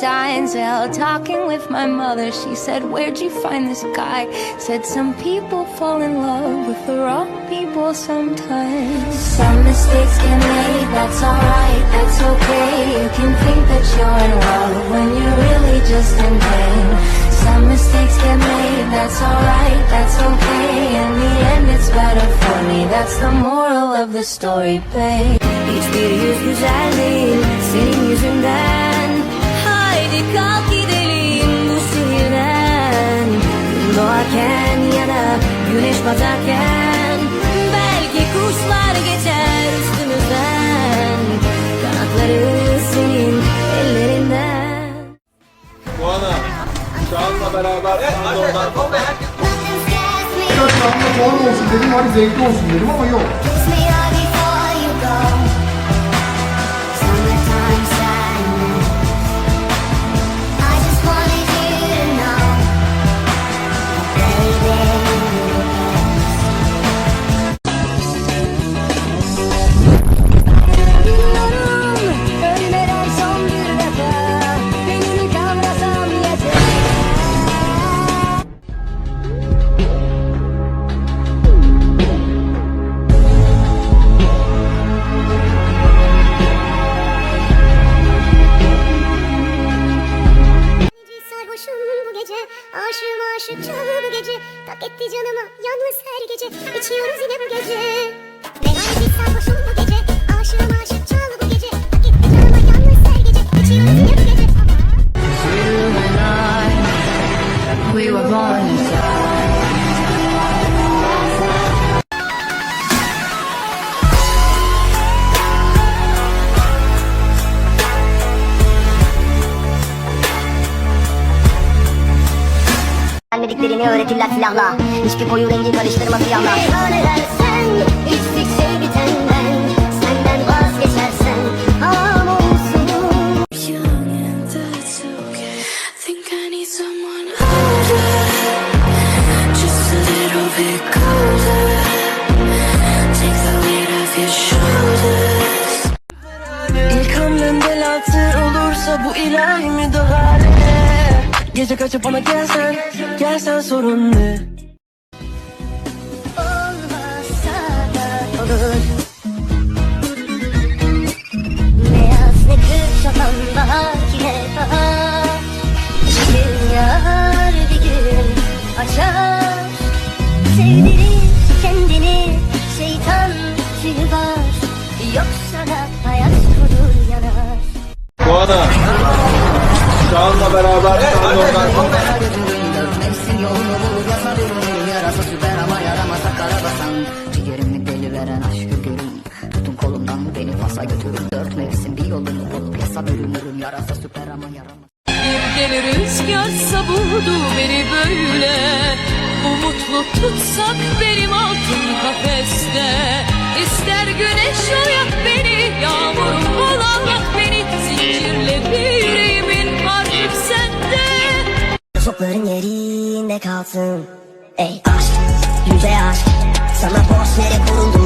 signs. Well, talking with my mother, she said, Where'd you find this guy? Said, Some people fall in love with the wrong people sometimes. Some mistakes get made, that's alright, that's okay. You can think that you're in love when you're really just in pain. Some mistakes get made, that's alright, that's okay. In the end, it's better for me. That's the moral of the story, babe. Hiçbir yüz güzel değil senin yüzünden kalk gidelim bu şehirden Gün doğarken ya da güneş batarken Belki kuşlar geçer üstümüzden. Kanatları senin ellerinden. Doğan'a, Çağan'la beraber sen de oradan Birkaç tane puan olsun dedim, hani zevkli olsun dedim ama yok. Aşığım aşıkça bu gece. Tak etti canıma yalnız her gece. İçiyoruz yine bu gece. Meyhaneci sarhoşum bu gece Gelmediklerini öğretirler silahla Hiçbir koyu rengi karıştırma siyahla Meyhaneler sen İçtik sevgi tenden Senden vazgeçersen Haram olsun young and that's okay. Think I need someone older, just a little bit colder. Take the weight off your shoulders. İlk hamlem bel altı olursa bu ilahi müdahale Gece kaçıp bana gelsen, gelsen sorun ne? Olmazsa da olur. Beyaz ne kır şafan bahar ki ne bahar Bir gün yağar bir gün açar. Sevdirir savurdu beni böyle. Umutlu tutsak benim altın kafeste. İster güneş oyak beni Yağmur ol beni. Zincirle bir yüreğimin artık sende. Sokların yerinde kalsın. Ey aşk, yüce aşk. Sana boş yere kuruldum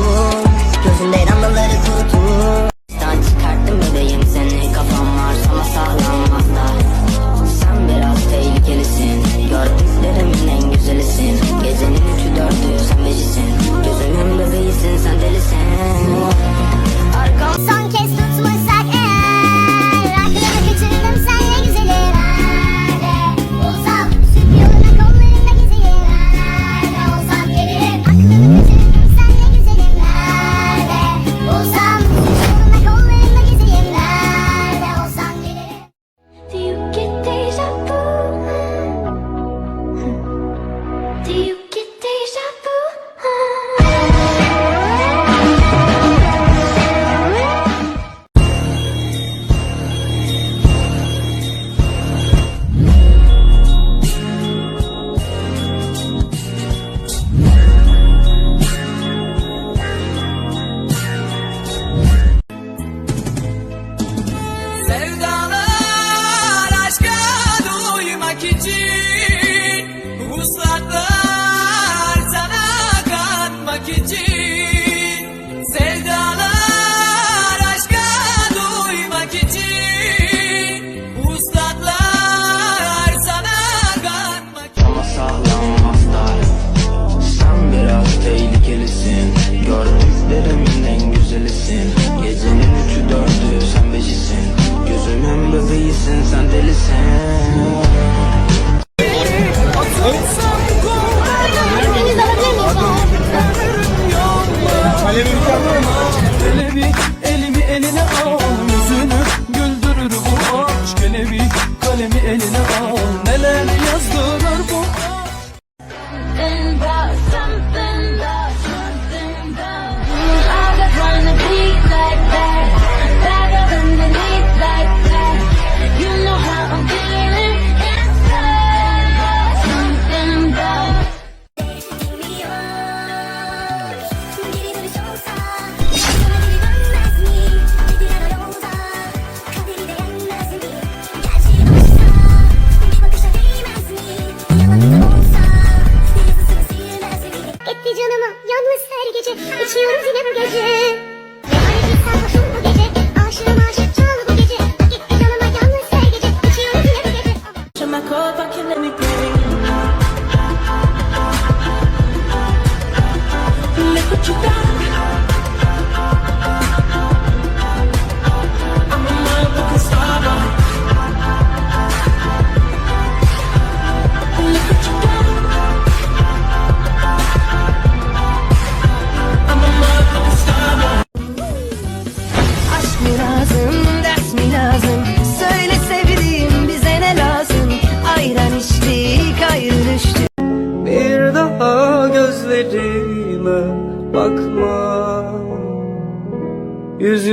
canımı Yalnız her gece içiyorum yine bu gece.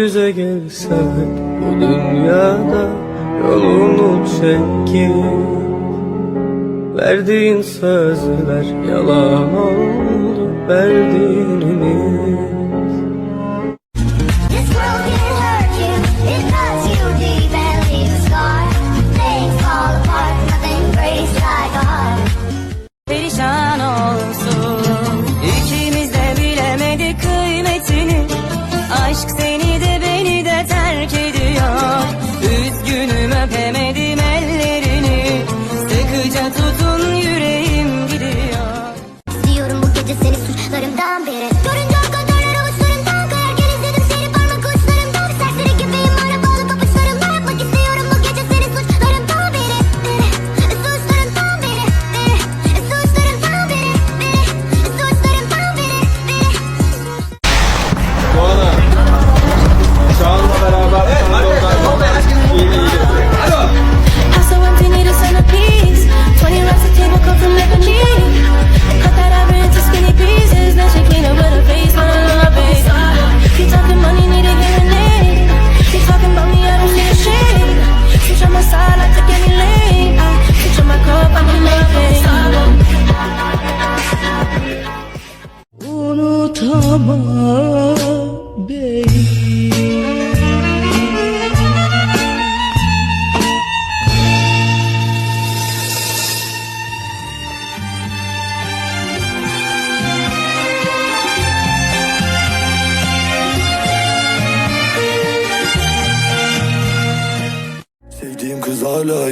yüze gelsek Bu dünyada yolunu çekip Verdiğin sözler yalan oldu Verdiğin ümit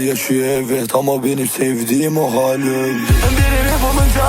yaşıyor evet. Ama benim sevdiğim o hal öldü Birini bulunca